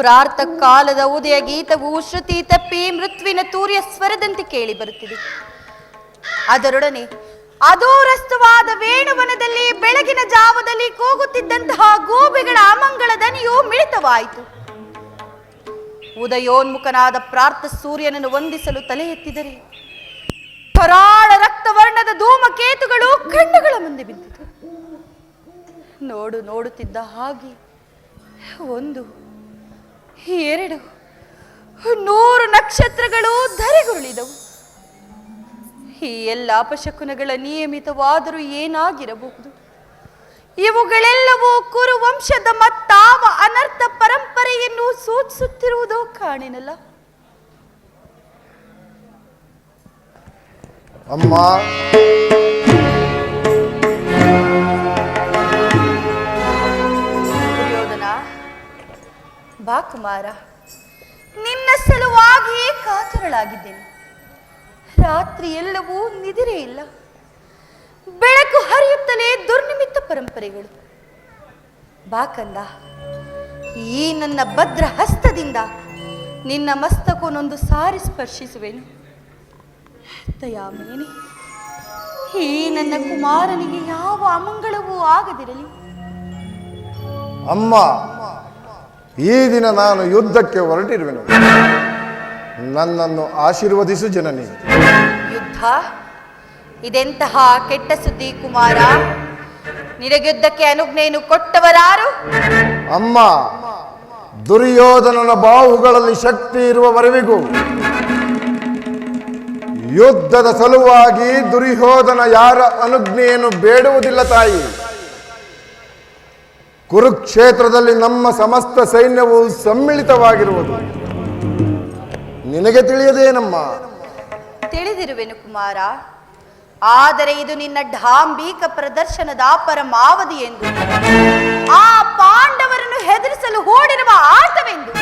ಪ್ರಾರ್ಥ ಕಾಲದ ಉದಯ ಗೀತವು ಶ್ರುತಿ ತಪ್ಪಿ ಮೃತ್ವಿನ ತೂರ್ಯ ಸ್ವರದಂತೆ ಕೇಳಿ ಬರುತ್ತಿದೆ. ಅದರೊಡನೆ ಅದೂರಸ್ತವಾದ ವೇಣುವನದಲ್ಲಿ ಬೆಳಗಿನ ಜಾವದಲ್ಲಿ ಕೂಗುತ್ತಿದ್ದಂತಹ ಗೂಬೆಗಳ ಅಮಂಗಳ ದನಿಯು ಮಿಳಿತವಾಯಿತು. ಉದಯೋನ್ಮುಖನಾದ ಪ್ರಾರ್ಥ ಸೂರ್ಯನನ್ನು ವಂದಿಸಲು ತಲೆ ಎತ್ತಿದರೆ ಕರಾಳ ರಕ್ತವರ್ಣದ ಧೂಮಕೇತುಗಳು ಕಣ್ಣುಗಳ ಮುಂದೆ ಬಿದ್ದಿತು. ನೋಡು ನೋಡುತ್ತಿದ್ದ ಹಾಗೆ ಒಂದು ಎರಡು ನೂರು ನಕ್ಷತ್ರಗಳು ಧರೆಗುರುಳಿದವು. ಈ ಎಲ್ಲ ಅಪಶಕುನಗಳ ನಿಯಮಿತವಾದರೂ ಏನಾಗಿರಬಹುದು? ಇವುಗಳೆಲ್ಲವೂ ಕುರುವಂಶದ ಮತ್ತಾವ ಅನರ್ಥ ಪರಂಪರೆಯನ್ನು ಸೂಚಿಸುತ್ತಿರುವುದೋ ಕಾಣಿನಲ್ಲ? ಅಮ್ಮ. ಬಾ ಕುಮಾರ. ನಿನ್ನ ಸಲುವಾಗಿಯೇ ಕಾತರಳಾಗಿದ್ದೇನೆ. ರಾತ್ರಿ ಎಲ್ಲವೂ ನಿದಿರೇ ಇಲ್ಲ. ಬೆಳಕು ಹರಿಯುತ್ತಲೇ ದುರ್ನಿಮಿತ್ತ ಪರಂಪರೆಗಳು. ಬಾಕಂದ ಈ ನನ್ನ ಭದ್ರ ಹಸ್ತದಿಂದ ನಿನ್ನ ಮಸ್ತಕವನ್ನೊಂದು ಸಾರಿ ಸ್ಪರ್ಶಿಸುವೆನು. ದಯಾಮೇನೆ ಈ ನನ್ನ ಕುಮಾರನಿಗೆ ಯಾವ ಅಮಂಗಳವೂ ಆಗದಿರಲಿ. ಅಮ್ಮ ಈ ದಿನ ನಾನು ಯುದ್ಧಕ್ಕೆ ಹೊರಟಿರುವೆನು. ನನ್ನನ್ನು ಆಶೀರ್ವದಿಸು ಜನನಿ. ಯುದ್ಧ? ಇದೆಂತಹ ಕೆಟ್ಟ ಸುದ್ದಿ ಕುಮಾರ? ನಿನಗುದ್ದಕ್ಕೆ ಯುದ್ಧಕ್ಕೆ ಅನುಜ್ಞೆಯನ್ನು ಕೊಟ್ಟವರಾರು? ಅಮ್ಮ ದುರ್ಯೋಧನನ ಬಾಹುಗಳಲ್ಲಿ ಶಕ್ತಿ ಇರುವವರೆಗೂ ಯುದ್ಧದ ಸಲುವಾಗಿ ದುರ್ಯೋಧನ ಯಾರ ಅನುಜ್ಞೆಯನ್ನು ಬೇಡುವುದಿಲ್ಲ ತಾಯಿ. ಕುರುಕ್ಷೇತ್ರದಲ್ಲಿ ನಮ್ಮ ಸಮಸ್ತ ಸೈನ್ಯವು ಸಮ್ಮಿಳಿತವಾಗಿರುವುದು. ನಿನಗೆ ತಿಳಿಯದೇನಮ್ಮ? ತಿಳಿದಿರುವೆನು ಕುಮಾರ. ಆದರೆ ಇದು ನಿನ್ನ ಢಾಂಬೀಕ ಪ್ರದರ್ಶನದ ಪರಮಾವಧಿ ಎಂದು. ಆ ಪಾಂಡವರನ್ನು ಹೆದರಿಸಲು ಹೂಡಿರುವ ಆಟವೆಂದು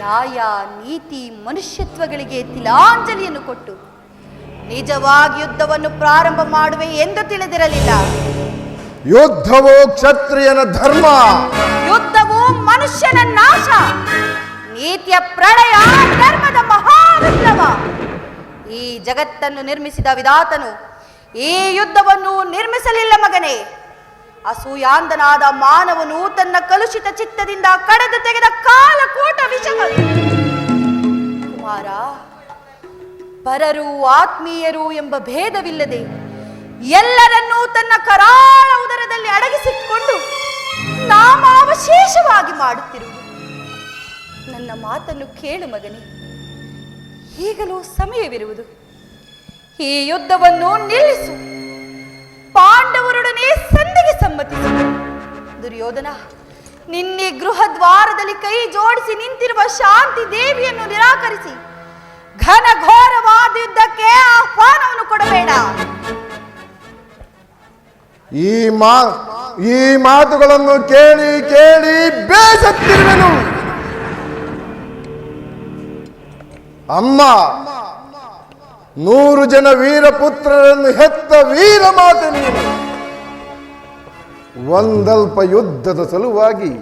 ಯಾಯ ನೀತಿ, ಮನುಷ್ಯತ್ವಗಳಿಗೆ ತಿಲಾಂಜಲಿಯನ್ನು ಕೊಟ್ಟು ನಿಜವಾಗಿ ಯುದ್ಧವನ್ನು ಪ್ರಾರಂಭ ಮಾಡುವೆ ಎಂದು ತಿಳಿದಿರಲಿಲ್ಲ. ಯುದ್ಧವು ಕ್ಷತ್ರಿಯನ ಧರ್ಮ. ಯುದ್ಧವು ಮನುಷ್ಯನ ನಾಶ. ನೀತಿಯ ಪ್ರಳಯ ಧರ್ಮದ ಮಹಾವಿಪ್ಲವ. ಈ ಜಗತ್ತನ್ನು ನಿರ್ಮಿಸಿದ ವಿಧಾತನು ಈ ಯುದ್ಧವನ್ನು ನಿರ್ಮಿಸಲಿಲ್ಲ ಮಗನೇ. ಅಸೂಯಾಂದನಾದ ಮಾನವನು ತನ್ನ ಕಲುಷಿತ ಚಿತ್ತದಿಂದ ಕಡೆದು ತೆಗೆದ ಕಾಲಕೂಟ ವಿಷಗಳು. ಕುಮಾರ, ಪರರು, ಆತ್ಮೀಯರು ಎಂಬ ಭೇದವಿಲ್ಲದೆ ಎಲ್ಲರನ್ನೂ ತನ್ನ ಕರಾಳ ಉದರದಲ್ಲಿ ಅಡಗಿಸಿಕೊಂಡು ನಾಮಾವಶೇಷವಾಗಿ ಮಾಡುತ್ತಿರುವುದು. ನನ್ನ ಮಾತನ್ನು ಕೇಳು ಮಗನೇ. ಈಗಲೂ ಸಮಯವಿರುವುದು. ಈ ಯುದ್ಧವನ್ನು ನಿಲ್ಲಿಸು. ಪಾಂಡವರೊಡನೆ ಸಂಧಿಗೆ ಸಮ್ಮತಿಸು. ದುರ್ಯೋಧನ, ನಿನ್ನೆ ಗೃಹ ದ್ವಾರದಲ್ಲಿ ಕೈ ಜೋಡಿಸಿ ನಿಂತಿರುವ ಶಾಂತಿ ದೇವಿಯನ್ನು ನಿರಾಕರಿಸಿ ಘನ ಘೋರವಾದ ಯುದ್ಧಕ್ಕೆ ಆಹ್ವಾನವನ್ನು ಕೊಡಬೇಡ. ಈ ಮಾ, ಈ ಮಾತುಗಳನ್ನು ಕೇಳಿ ಕೇಳಿ ಬೇಸತ್ತಿರುವೆನು. ಅಮ್ಮ, ನೂರು ಜನ ವೀರಪುತ್ರರನ್ನು ಹೆತ್ತ ವೀರ ಮಾತೆ ನೀನು. ಒಂದಲ್ಪ ಯುದ್ಧದ ಸಲುವಾಗಿ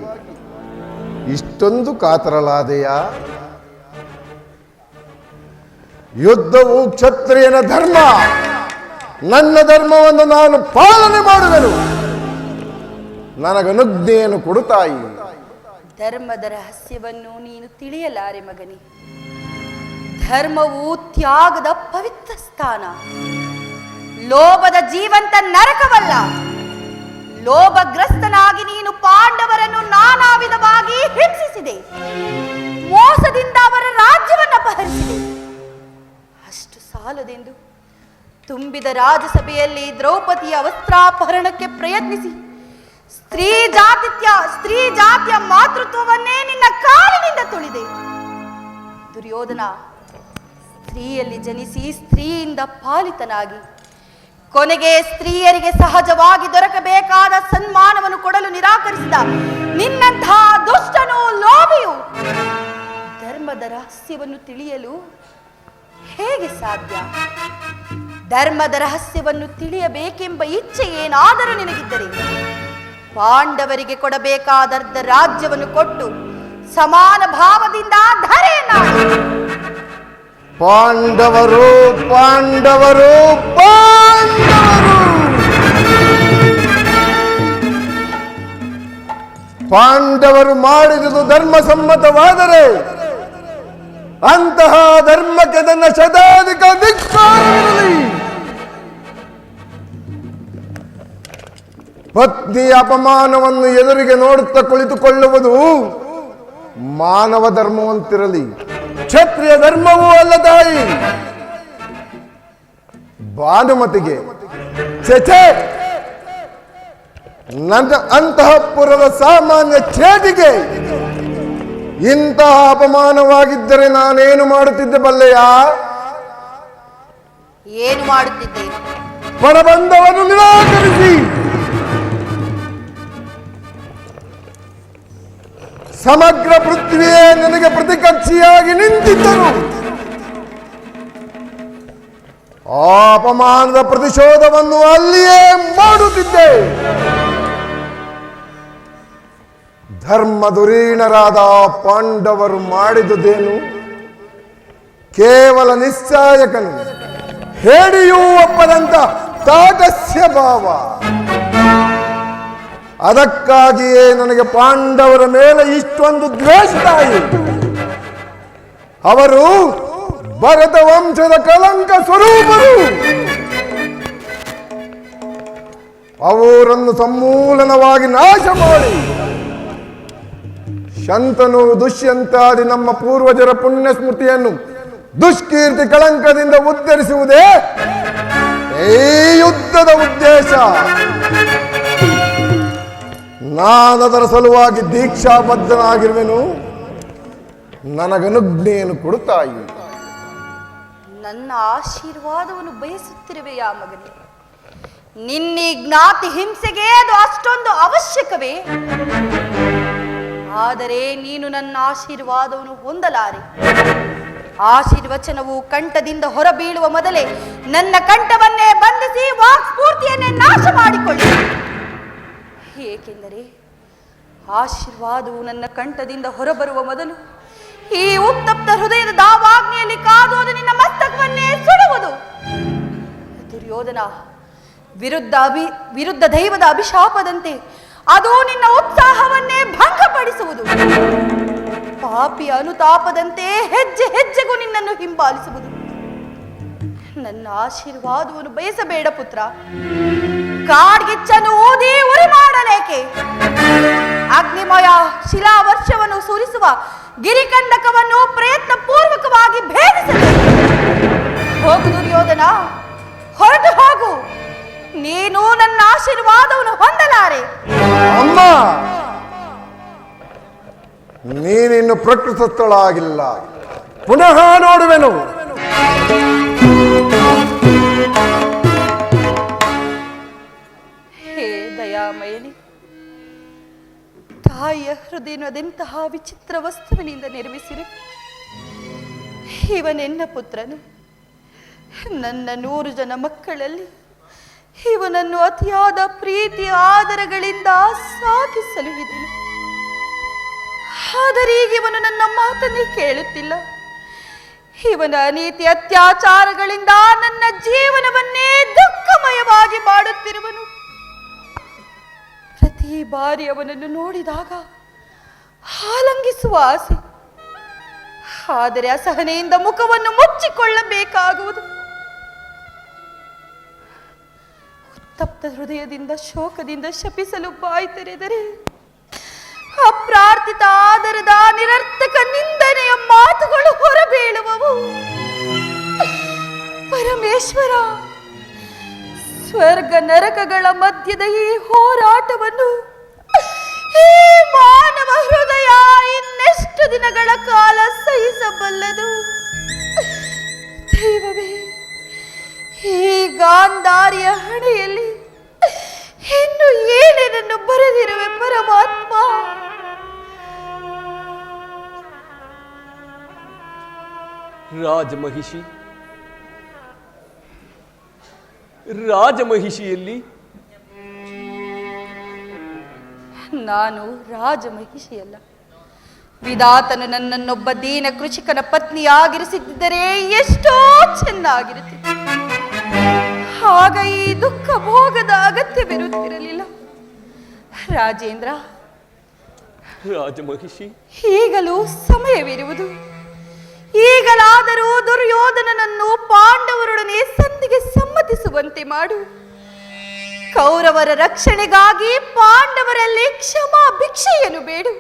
ಇಷ್ಟೊಂದು ಕಾತರಲಾದೆಯ ಯುದ್ಧವು ಕ್ಷತ್ರಿಯನ ಧರ್ಮ. ನನ್ನ ಧರ್ಮವನ್ನು ನಾನು ಪಾಲನೆ ಮಾಡುವೆನು. ನನಗನುಜ್ಞೆಯನ್ನು ಕೊಡುತ್ತಾಯಿ ಧರ್ಮದ ರಹಸ್ಯವನ್ನು ನೀನು ತಿಳಿಯಲಾರೆ ಮಗನಿ. ಧರ್ಮವು ತ್ಯಾಗದ ಪವಿತ್ರ ಸ್ಥಾನ. ಲೋಭದ ಜೀವಂತ ನರಕವಲ್ಲ. ಲೋಭಗ್ರಸ್ತನಾಗಿ ನೀನು ಪಾಂಡವರನ್ನು ನಾನಾ ವಿಧವಾಗಿ ಹಿಂಸಿಸಿದೆ. ಮೋಸದಿಂದ ಅವರ ರಾಜ್ಯವನ್ನು ಅಪಹರಿಸಿದೆ ಅಷ್ಟು ಸಾಲದೆಂದು? ತುಂಬಿದ ರಾಜಸಭೆಯಲ್ಲಿ ದ್ರೌಪದಿಯ ವಸ್ತ್ರಾಪಹರಣಕ್ಕೆ ಪ್ರಯತ್ನಿಸಿ. ಸ್ತ್ರೀ ಜಾತಿತ್ಯ, ಸ್ತ್ರೀ ಜಾತಿಯ ಮಾತೃತ್ವವನ್ನೇ ನಿನ್ನ ಕಾಲಿನಿಂದ ತುಳಿದೆ. ದುರ್ಯೋಧನ ಸ್ತ್ರೀಯಲ್ಲಿ ಜನಿಸಿ ಸ್ತ್ರೀಯಿಂದ ಪಾಲಿತನಾಗಿ, ಕೊನೆಗೆ ಸ್ತ್ರೀಯರಿಗೆ ಸಹಜವಾಗಿ ದೊರಕಬೇಕಾದ ಸನ್ಮಾನವನ್ನು ಕೊಡಲು ನಿರಾಕರಿಸಿದ ನಿನ್ನಂತಹ ದುಷ್ಟನು ಲೋಭಿಯು ಧರ್ಮದ ರಹಸ್ಯವನ್ನು ತಿಳಿಯಲು ಹೇಗೆ ಸಾಧ್ಯ? ಧರ್ಮದ ರಹಸ್ಯವನ್ನು ತಿಳಿಯಬೇಕೆಂಬ ಇಚ್ಛೆ ಏನಾದರೂ ನಿನಗಿದ್ದರೆ ಪಾಂಡವರಿಗೆ ಕೊಡಬೇಕಾದರ್ಧ ರಾಜ್ಯವನ್ನು ಕೊಟ್ಟು ಸಮಾನ ಭಾವದಿಂದ ಪಾಂಡವರು ಪಾಂಡವರು ಪಾಂಡವರು. ಪಾಂಡವರು ಮಾಡಿದುದು ಧರ್ಮ ಸಮ್ಮತವಾದರೆ ಅಂತಹ ಧರ್ಮಕ್ಕೆ ತನ್ನ ಶತಾಧಿಕ ಧಿಕ್ಕಾರವಿರಲಿ ಪತ್ನಿಯ ಅಪಮಾನವನ್ನು ಎದುರಿಗೆ ನೋಡುತ್ತಾ ಕುಳಿತುಕೊಳ್ಳುವುದು ಮಾನವ ಧರ್ಮವಂತಿರಲಿ. ಕ್ಷತ್ರಿಯ ಧರ್ಮವೂ ಅಲ್ಲ ತಾಯಿ. ಭಾನುಮತಿಗೆ ಚಚೆ, ನನ್ನ ಅಂತಃಪುರದ ಸಾಮಾನ್ಯ ಛೇದಿಗೆ ಇಂತಹ ಅಪಮಾನವಾಗಿದ್ದರೆ ನಾನೇನು ಮಾಡುತ್ತಿದ್ದೆ ಬಲ್ಲೆಯ? ಏನು ಮಾಡುತ್ತಿದ್ದೆ? ಪರಬಂಧವನ್ನು ನಿರಾಕರಿಸಿ. ಸಮಗ್ರ ಪೃಥ್ವಿಯೇ ನನಗೆ ಪ್ರತಿಕಕ್ಷಿಯಾಗಿ ನಿಂತಿದ್ದರು. ಆ ಅಪಮಾನದ ಪ್ರತಿಶೋಧವನ್ನು ಅಲ್ಲಿಯೇ ಮಾಡುತ್ತಿದ್ದೆ. ಧರ್ಮ ಧುರೀಣರಾದ ಆ ಪಾಂಡವರು ಮಾಡಿದುದೇನು? ಕೇವಲ ನಿಶ್ಚಾಯಕನು ಹೇಳಿಯೂ ಒಪ್ಪದಂತ ತಾಟಸ್ಯ ಭಾವ. ಅದಕ್ಕಾಗಿಯೇ ನನಗೆ ಪಾಂಡವರ ಮೇಲೆ ಇಷ್ಟೊಂದು ದ್ವೇಷ ತಾಯಿ ಅವರು ಭರತ ವಂಶದ ಕಲಂಕ ಸ್ವರೂಪರು. ಅವರನ್ನು ಸಮೂಲನವಾಗಿ ನಾಶ ಮಾಡಿ ಶಂತನು ದುಷ್ಯಂತಾದಿ ನಮ್ಮ ಪೂರ್ವಜರ ಪುಣ್ಯ ಸ್ಮೃತಿಯನ್ನು ದುಷ್ಕೀರ್ತಿ ಕಳಂಕದಿಂದ ಉದ್ಧರಿಸುವುದೇ ಈ ಯುದ್ಧದ ಉದ್ದೇಶ. ನಾನದರ ಸಲುವಾಗಿ ದೀಕ್ಷಾಬದ್ಧನಾಗಿರುವೆನು. ನನಗನುಜ್ಞೆಯನ್ನು ಕೊಡುತ್ತಾಯಿ ನನ್ನ ಆಶೀರ್ವಾದವನ್ನು ಬಯಸುತ್ತಿರುವೆಯಾ ಮಗನೇ. ನಿನ್ನೆ ಜ್ಞಾತಿ ಹಿಂಸೆಗೆ ಅದು ಅಷ್ಟೊಂದು ಅವಶ್ಯಕವೇ? ಆದರೆ ನೀನು ನನ್ನ ಆಶೀರ್ವಾದವನ್ನು ಹೊಂದಲಾರೆ. ಆಶೀರ್ವಚನವು ಕಂಠದಿಂದ ಹೊರಬೀಳುವ ಮೊದಲೇ ನನ್ನ ಕಂಠವನ್ನೇ ಬಂಧಿಸಿ ವಾಕ್ಸ್ಫೂರ್ತಿಯನ್ನೇ ನಾಶ ಮಾಡಿಕೊಳ್ಳಿ. ಏಕೆಂದರೆ ಆಶೀರ್ವಾದವು ನನ್ನ ಕಂಠದಿಂದ ಹೊರಬರುವ ಮೊದಲು ಈ ಉತ್ತಪ್ತ ಹೃದಯದ ದಾವಾಗ್ನಿಯಲ್ಲಿ ಕಾದು ನಿನ್ನ ಮಸ್ತಕವನ್ನೇ ಸುಡುವುದು. ದುರ್ಯೋಧನ ವಿರುದ್ಧ ಅಭಿ, ವಿರುದ್ಧ ದೈವದ ಅಭಿಶಾಪದಂತೆ ಅದು ನಿನ್ನ ಉತ್ಸಾಹವನ್ನೇ ಭಂಗಪಡಿಸುವುದು. ಪಾಪಿ ಅನುತಾಪದಂತೆ ಹೆಜ್ಜೆ ಹೆಜ್ಜೆಗೂ ನಿನ್ನನ್ನು ಹಿಂಬಾಲಿಸುವುದು. ನನ್ನ ಆಶೀರ್ವಾದವನ್ನು ಬಯಸಬೇಡ ಪುತ್ರ. ಕಾಡ್ಗಿಚ್ಚನ್ನು ಓದಿ ಉರಿ ಮಾಡಲೇಕೆ? ಅಗ್ನಿಮಯ ಶಿಲಾವರ್ಷವನ್ನು ಸುರಿಸುವ ಗಿರಿಕಂದಕವನ್ನು ಪ್ರಯತ್ನ ಪೂರ್ವಕವಾಗಿ ಭೇದಿಸಲು ಹೋಗು ದುರ್ಯೋಧನ, ಹೊರಟು ಹೋಗು. ನೀನು ನನ್ನ ಆಶೀರ್ವಾದವನ್ನು ಹೊಂದಲಾರೆ. ಅಮ್ಮ ನೀನಿನ್ನು ಪ್ರಕೃತಸ್ಥಳಾಗಿಲ್ಲ. ಪುನಃ ನೋಡುವೆನು. ಹೇ ದಯಾಮಯನಿ ತಾಯಿಯ ಹೃದಯನು ಅದೆಂತಹ ವಿಚಿತ್ರ ವಸ್ತುವಿನಿಂದ ನಿರ್ಮಿಸಿರಿ. ಇವನೆನ್ನ ಪುತ್ರನು ನನ್ನ ನೂರು ಜನ ಮಕ್ಕಳಲ್ಲಿ ಇವನನ್ನು ಅತಿಯಾದ ಪ್ರೀತಿ ಆದರಗಳಿಂದ ಸಾಕಿಸಲು ಇದೆನು ಆದರೆ ಇವನು ನನ್ನ ಮಾತನ್ನೇ ಕೇಳುತ್ತಿಲ್ಲ. ಇವನ ನೀತಿ ಅತ್ಯಾಚಾರಗಳಿಂದ ನನ್ನ ಜೀವನವನ್ನೇ ದುಃಖಮಯವಾಗಿ ಮಾಡುತ್ತಿರುವನು. ಪ್ರತಿ ಬಾರಿ ಅವನನ್ನು ನೋಡಿದಾಗ ಆಲಂಗಿಸುವ ಆಸೆ. ಆದರೆ ಅಸಹನೆಯಿಂದ ಮುಖವನ್ನು ಮುಚ್ಚಿಕೊಳ್ಳಬೇಕಾಗುವುದು. ಉತ್ತಪ್ತ ಹೃದಯದಿಂದ, ಶೋಕದಿಂದ ಶಪಿಸಲು ಬಾಯಿ ತೆರೆದರೆ, ಅಪ್ರಾರ್ಥಿತ ಆದರದ ನಿರರ್ಥಕ ನಿಂದನೆಯ ಮಾತುಗಳು ಹೊರಬೀಳುವವು. ಪರಮೇಶ್ವರ, ಸ್ವರ್ಗ ನರಕಗಳ ಮಧ್ಯದ ಈ ಹೋರಾಟವನ್ನು ಈ ಮಾನವ ಹೃದಯ ಇನ್ನೆಷ್ಟು ದಿನಗಳ ಕಾಲ ಸಹಿಸಬಲ್ಲದು. ದೈವವೇ ಈ ಗಾಂಧಾರಿಯ ಹಣೆಯಲ್ಲಿ ಇನ್ನು ಏನೇನನ್ನು ಬರೆದಿರುವೆ ಪರಮಾತ್ಮ? ರಾಜಮಹಿಷಿ ರಾಜಮಹಿಷಿಯಲ್ಲಿ? ನಾನು ರಾಜಮಹಿಷಿಯಲ್ಲ. ವಿಧಾತನು ನನ್ನನ್ನೊಬ್ಬ ದೀನ ಕೃಷಿಕನ ಪತ್ನಿಯಾಗಿರಿಸಿದ್ದರೆ ಎಷ್ಟೋ ಚೆನ್ನಾಗಿರುತ್ತಿತ್ತು. ಆಗ ಈ ದುಃಖ ಭೋಗದ ಅಗತ್ಯವಿರುತ್ತಿರಲಿಲ್ಲ ರಾಜೇಂದ್ರ ರಾಜಮಹಿಷಿ ಈಗಲೂ ಸಮಯವಿರುವುದು. ಈಗಲಾದರೂ ದುರ್ಯೋಧನನನ್ನು ಪಾಂಡವರೊಡನೆ ಸಂಧಿಗೆ ಸಮ್ಮತಿಸುವಂತೆ ಮಾಡು. ಕೌರವರ ರಕ್ಷಣೆಗಾಗಿ ಪಾಂಡವರಲ್ಲಿ ಕ್ಷಮಾ ಭಿಕ್ಷೆಯನ್ನು ಬೇಡು.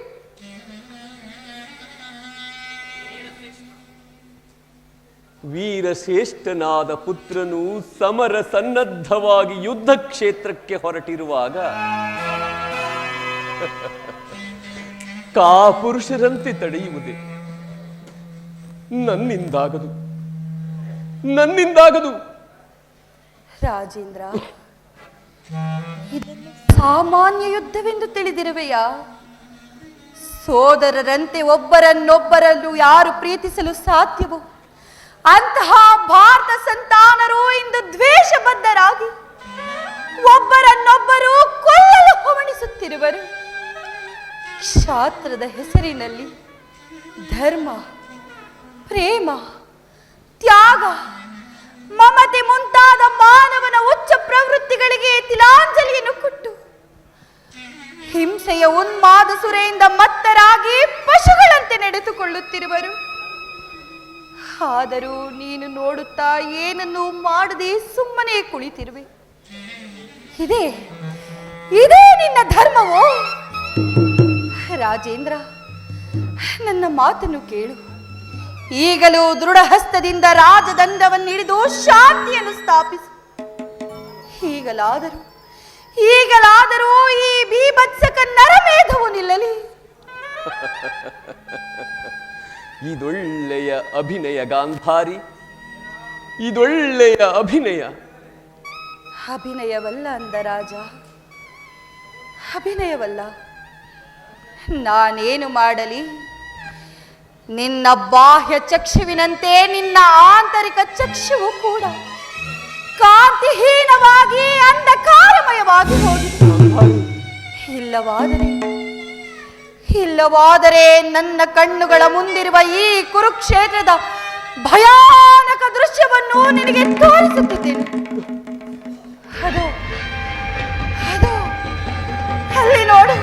ವೀರಶ್ರೇಷ್ಠನಾದ ಪುತ್ರನು ಸಮರ ಸನ್ನದ್ಧವಾಗಿ ಯುದ್ಧ ಕ್ಷೇತ್ರಕ್ಕೆ ಹೊರಟಿರುವಾಗ ಕಾಪುರುಷರಂತೆ ತಡೆಯುವುದೇ ನನ್ನಿಂದಾಗದು. ನನ್ನಿಂದಾಗದು. ರಾಜೇಂದ್ರ, ಇದನ್ನು ಸಾಮಾನ್ಯ ಯುದ್ಧವೆಂದು ತಿಳಿದಿರುವೆಯಾ? ಸೋದರರಂತೆ ಒಬ್ಬರನ್ನೊಬ್ಬರನ್ನು ಯಾರು ಪ್ರೀತಿಸಲು ಸಾಧ್ಯವೋ? ಅಂತಹ ಭಾರತ ಸಂತಾನರು ಇಂದು ದ್ವೇಷಬದ್ಧರಾಗಿ ಒಬ್ಬರನ್ನೊಬ್ಬರು ಕೊಲ್ಲಲು ಹವಣಿಸುತ್ತಿರುವರು. ಶಾಸ್ತ್ರದ ಹೆಸರಿನಲ್ಲಿ ಧರ್ಮ, ಪ್ರೇಮ, ತ್ಯಾಗ, ಮಮತೆ ಮುಂತಾದ ಮಾನವನ ಉಚ್ಚ ಪ್ರವೃತ್ತಿಗಳಿಗೆ ತಿಲಾಂಜಲಿಯನ್ನು ಕೊಟ್ಟು ಹಿಂಸೆಯ ಉನ್ಮಾದ ಸುರೆಯಿಂದ ಮತ್ತರಾಗಿ ಪಶುಗಳಂತೆ ನಡೆದುಕೊಳ್ಳುತ್ತಿರುವರು. ಆದರೂ ನೀನು ನೋಡುತ್ತಾ ಏನನ್ನು ಮಾಡದೆ ಸುಮ್ಮನೆ ಕುಳಿತಿರುವೆ. ಇದೇ ಇದೇ ನಿನ್ನ ಧರ್ಮವೋ? ರಾಜೇಂದ್ರ, ನನ್ನ ಮಾತನ್ನು ಕೇಳು. ಈಗಲೂ ದೃಢಹಸ್ತದಿಂದ ರಾಜದಂಡವನ್ನು ಹಿಡಿದು ಶಾಂತಿಯನ್ನು ಸ್ಥಾಪಿಸು. ಈಗಲಾದರೂ ಈಗಲಾದರೂ ಈ ಬೀಭತ್ಸಕ ನರಮೇಧವು ನಿಲ್ಲಲಿ. ಇದೊಳ್ಳೆಯ ಅಭಿನಯ ಗಾಂಧಾರಿ, ಇದೊಳ್ಳೆಯ ಅಭಿನಯ. ಅಭಿನಯವಲ್ಲ ಅಂದ ರಾಜ, ಅಭಿನಯವಲ್ಲ. ನಾನೇನು ಮಾಡಲಿ? ನಿನ್ನ ಬಾಹ್ಯ ಚಕ್ಷುವಿನಂತೆ ನಿನ್ನ ಆಂತರಿಕ ಚಕ್ಷುವು ಕೂಡ ಕಾಂತಿಹೀನವಾಗಿ ಅಂಧಕಾರಮಯವಾಗಿ ಹೋಗಿತ್ತು. ಇಲ್ಲವಾದರೆ ಇಲ್ಲವಾದರೆ ನನ್ನ ಕಣ್ಣುಗಳ ಮುಂದಿರುವ ಈ ಕುರುಕ್ಷೇತ್ರದ ಭಯಾನಕ ದೃಶ್ಯವನ್ನು ನಿನಗೆ ತೋರಿಸುತ್ತಿದ್ದೇನೆ. ಅದು ಅದು, ಅಲ್ಲಿ ನೋಡು.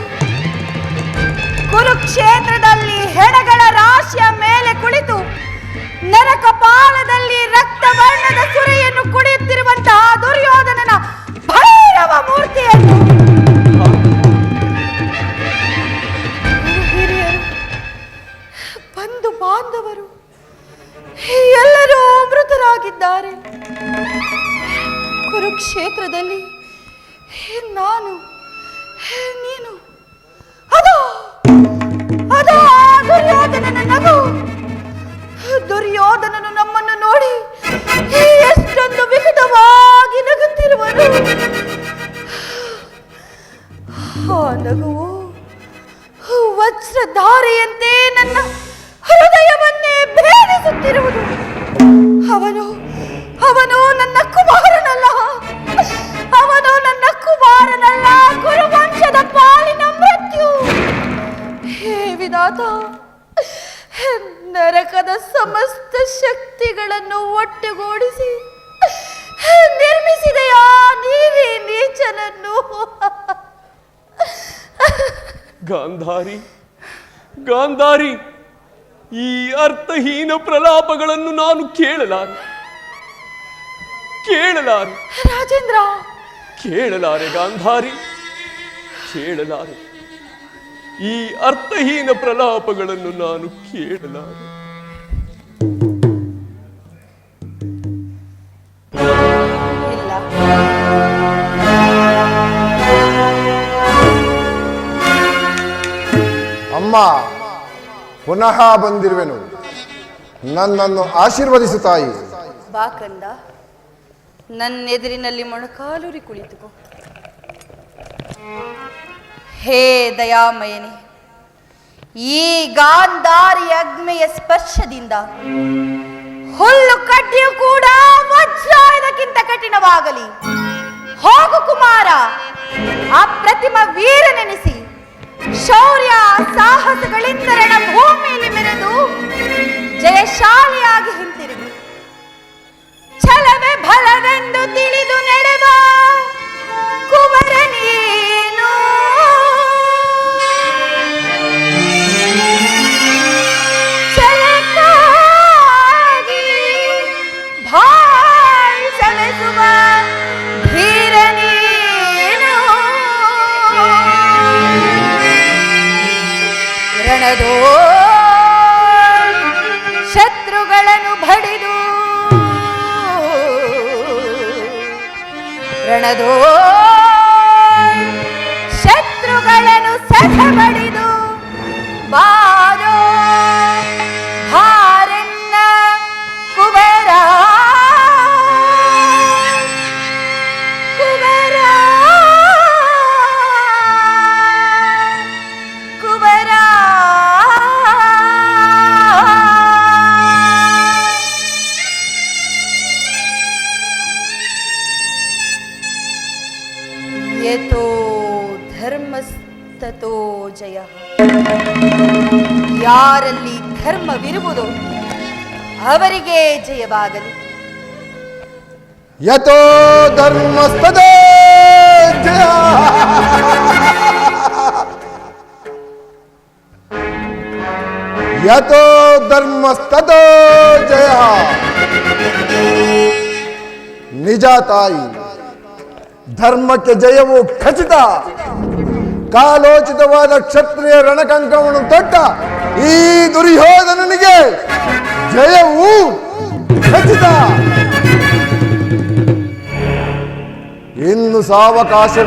ಕುರುಕ್ಷೇತ್ರದಲ್ಲಿ ಹೆಣಗಳ ರಾಶಿಯ ಮೇಲೆ ಕುಳಿತು ನರಕ ಪಾಲದಲ್ಲಿ ರಕ್ತ ವರ್ಣದ ಸುರೆಯನ್ನು ಕುಡಿಯುತ್ತಿರುವಂತಹ ದುರ್ಯೋಧನನ ಭೈರವ ಮೂರ್ತಿಯನ್ನು ಮೃತರಾಗಿದ್ದಾರೆ ಕುರುಕ್ಷೇತ್ರದಲ್ಲಿ ನಾನು ನೀನು. ದುರ್ಯೋಧನನ ನಗು. ದುರ್ಯೋಧನನು ಪ್ರಲಾಪಗಳನ್ನು ನಾನು ಕೇಳಲಾರೆ. ಕೇಳಲಾರೆ. ರಾಜೇಂದ್ರ! ಕೇಳಲಾರೆ ಗಾಂಧಾರಿ. ಕೇಳಲಾರೆ. ಈ ಅರ್ಥಹೀನ ಪ್ರಲಾಪಗಳನ್ನು ನಾನು ಕೇಳಲಾರೆ. ಅಮ್ಮ ಪುನಃ ಬಂದಿರುವೆನು. ನನ್ನನ್ನು ಆಶೀರ್ವದಿಸು ತಾಯಿ. ಬಾ ಕಂದ. ನನ್ನೆದುರಿನಲ್ಲಿ ಮೊಣಕಾಲೂರಿ ಕುಳಿತುಕೋ. ಹೇ ದಯಾಮಯನಿ, ಈ ಗಾಂಧಾರಿ ಅಗ್ನಿಯ ಸ್ಪರ್ಶದಿಂದ ಹುಲ್ಲು ಕಡ್ಡಿಯು ಕೂಡ ವಜ್ರಾಯದಕ್ಕಿಂತ ಕಠಿಣವಾಗಲಿ. ಹೋಗು ಕುಮಾರ ಅಪ್ರತಿಮ ವೀರನೆನಿಸಿ. ಶೌರ್ಯ ಸಾಹಸಗಳಿಂದ ಭೂಮಿಯಲ್ಲಿ ಮೆರೆದು ಜಯಶಾಲಿಯಾಗಿ ಹಿಂತಿರುಗಿ ಛಲವೇ ಬಲವೆಂದು ತಿಳಿದು ನಡೆವ ಕುವರ ನೀನು ಛಲಕ್ಕಾಗಿ ಭಾಳ್ ಸವೆಸುವ ಧೀರ ನೀನು ರಣದೋ ರಣದೋ ಶತ್ರುಗಳನ್ನು ಸೆದ ಬಡಿದು ಯತೋ ಧರ್ಮಸ್ತತೋ ಜಯ ಯಾರಲ್ಲಿ ಧರ್ಮವಿರುವುದೋ ಅವರಿಗೆ ಜಯವಾಗಲಿ। ಯಥೋ ಧರ್ಮಸ್ತೋ ಜಯ। ಯಥೋ ಧರ್ಮಸ್ತದೋ ಜಯ। ನಿಜ ತಾಯಿ ಧರ್ಮಕ್ಕೆ ಜಯವು ಖಚಿತ. ಕಾಲೋಚಿತವಾದ ಕ್ಷತ್ರಿಯ ರಣಕಂಕವನ್ನು ತೊಟ್ಟ ಈ ದುರ್ಯೋಧನನಿಗೆ ಜಯವು ಖಚಿತ. ಇನ್ನು ಸಾವಕಾಶ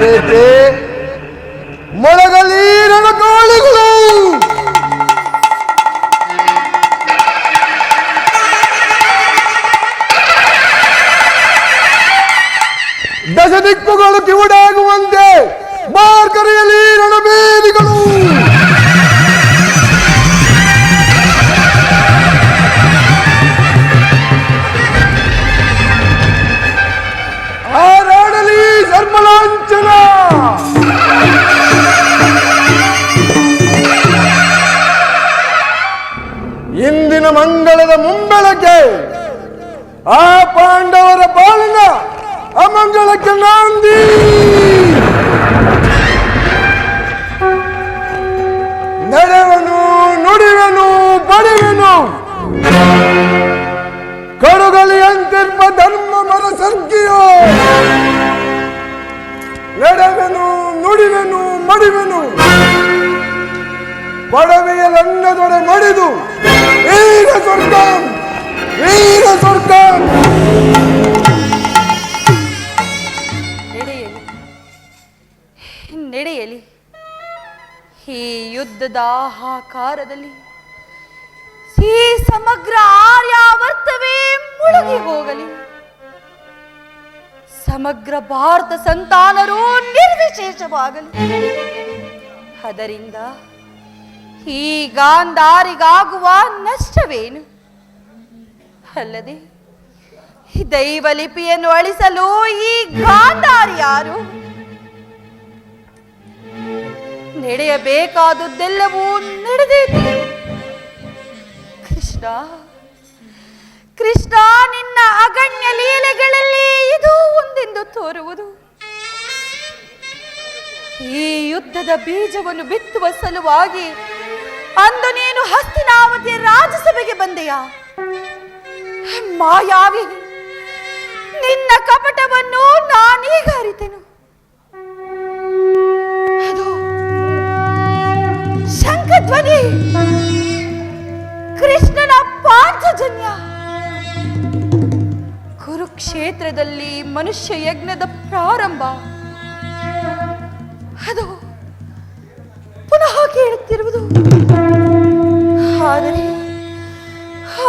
ಮುಂಬೆಳಕೆ. ಆ ಪಾಂಡವರ ಬಾಳಿನ ಅಮಂಗಳಕ್ಕೆ ನಾಂದಿ. ನಡೆವನು, ನುಡಿವನು, ಬಡಿವನು. ಕಡುಗಲಿಯಂತಿರ್ಪ ಧರ್ಮ ಮರ ಸರ್ಗಿಯೋ ನಡೆವೆನು, ನುಡಿವೆನು, ಮಡಿವೆನು. ಪಡವೆಯಲನ್ನದೊಡೆ ಮಡಿದು ವೀರ ಸ್ವರ್ಗ ವೀರ ಸ್ವರ್ಗ. ನಡೆಯಲಿ ಈ ಯುದ್ಧದ ಈ ಸಮಗ್ರ ಆರ್ಯಾವರ್ತವೇ ಮುಳುಗಿ ಹೋಗಲಿ. ಸಮಗ್ರ ಭಾರತ ಸಂತಾನರು ನಿರ್ವಿಶೇಷವಾಗಲಿ. ಅದರಿಂದ ಈ ಗಾಂಧಾರಿಗಾಗುವ ನಷ್ಟವೇನು? ಅಲ್ಲದೆ ದೈವ ಲಿಪಿಯನ್ನು ಅಳಿಸಲು ಈ ಗಾಂಧಾರಿ ಯಾರು? ನಡೆಯಬೇಕಾದುದೆಲ್ಲವೂ ನಡೆದಿದೆ ಕೃಷ್ಣ ಕೃಷ್ಣ, ನಿನ್ನ ಅಗಣ್ಯ ಲೀಲೆಗಳಲ್ಲಿ ಇದು ಒಂದೆಂದು ತೋರುವುದು. ಈ ಯುದ್ಧದ ಬೀಜವನ್ನು ಬಿತ್ತುವ ಸಲುವಾಗಿ ಅಂದು ನೀನು ಹಸ್ತಿನಾವತಿಯ ರಾಜಸಭೆಗೆ ಬಂದೆಯಾ? ಮಾಯಾವಿ, ನಿನ್ನ ಕಪಟವನ್ನು ನಾನೀಗ ಅರಿತೆನು. ಅದು ಶಂಖಧ್ವನಿ, ಕೃಷ್ಣನ ಪಾಂಚಜನ್ಯ. ಕುರುಕ್ಷೇತ್ರದಲ್ಲಿ ಮನುಷ್ಯ ಯಜ್ಞದ ಪ್ರಾರಂಭ. ಅದು ಪುನಃ ಕೇಳುತ್ತಿರುವುದು. ಆದರೆ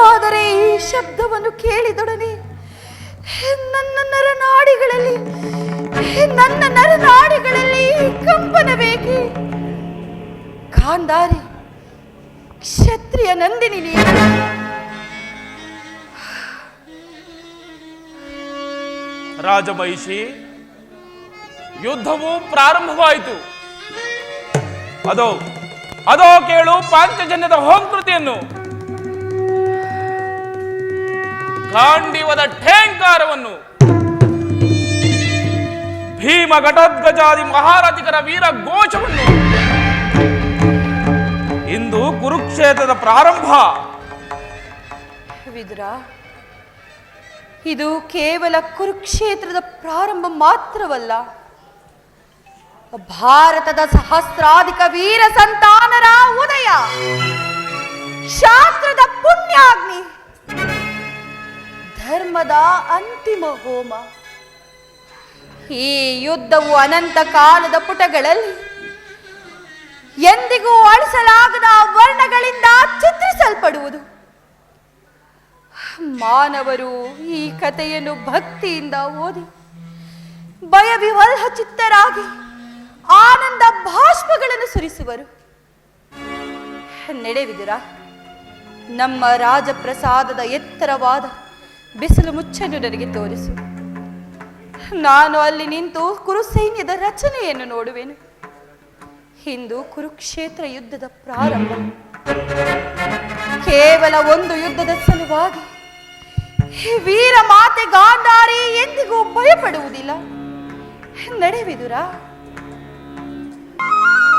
ಆದರೆ ಈ ಶಬ್ದವನ್ನು ಕೇಳಿದೊಡನೆ ನನ್ನ ನರನಾಡಿಗಳಲ್ಲಿ ನನ್ನ ನರನಾಡಿಗಳಲ್ಲಿ ಕಂಪನ ಬೇಕೆ? ಕಾಂದಾರಿ, ಕ್ಷತ್ರಿಯ ನಂದಿನಿ ರಾಜಮಹಿಷಿ, ಯುದ್ಧವು ಪ್ರಾರಂಭವಾಯಿತು. ಅದೋ ಅದೋ ಕೇಳು ಪಾಂಚಜನ್ಯದ ಹೋಂಕೃತಿಯನ್ನು. ಗಾಂಡಿವದ ಠೇಂಕಾರವನ್ನು. ಭೀಮ ಘಟೋದ್ಗಜಾದಿ ಮಹಾರಥಿಕರ ವೀರ ಘೋಷವನ್ನು. ಇಂದು ಕುರುಕ್ಷೇತ್ರದ ಪ್ರಾರಂಭ. ಇದು ಕೇವಲ ಕುರುಕ್ಷೇತ್ರದ ಪ್ರಾರಂಭ ಮಾತ್ರವಲ್ಲ. ಭಾರತದ ಸಹಸ್ರಾಧಿಕ ವೀರ ಸಂತಾನರ ಉದಯ. ಶಾಸ್ತ್ರದ ಪುಣ್ಯಾಗ್ನಿ. ಧರ್ಮದ ಅಂತಿಮ ಹೋಮ. ಈ ಯುದ್ಧವು ಅನಂತ ಕಾಲದ ಪುಟಗಳಲ್ಲಿ ಎಂದಿಗೂ ಅಳಿಸಲಾಗದ ವರ್ಣಗಳಿಂದ ಚಿತ್ರಿಸಲ್ಪಡುವುದು. ಮಾನವರು ಈ ಕಥೆಯನ್ನು ಭಕ್ತಿಯಿಂದ ಓದಿ ಭಯವಿವಲ್ಹ ಚಿತ್ತರಾಗಿ ಆನಂದ ಭಾಷ್ಪಗಳನ್ನು ಸುರಿಸುವರು. ನಡೆವಿದಿರ ನಮ್ಮ ರಾಜಪ್ರಸಾದದ ಎತ್ತರವಾದ ಬಿಸಿಲು ಮುಚ್ಚನ್ನು ನನಗೆ ತೋರಿಸು. ನಾನು ಅಲ್ಲಿ ನಿಂತು ಕುರುಸೈನ್ಯದ ರಚನೆಯನ್ನು ನೋಡುವೆನು. ಇಂದು ಕುರುಕ್ಷೇತ್ರ ಯುದ್ಧದ ಪ್ರಾರಂಭ. ಕೇವಲ ಒಂದು ಯುದ್ಧದ ಸಲುವಾಗಿ ವೀರ ಮಾತೆ ಗಾಂಧಾರಿ ಎಂದಿಗೂ ಭಯಪಡುವುದಿಲ್ಲ. ನಡೆವಿದುರ Thank you.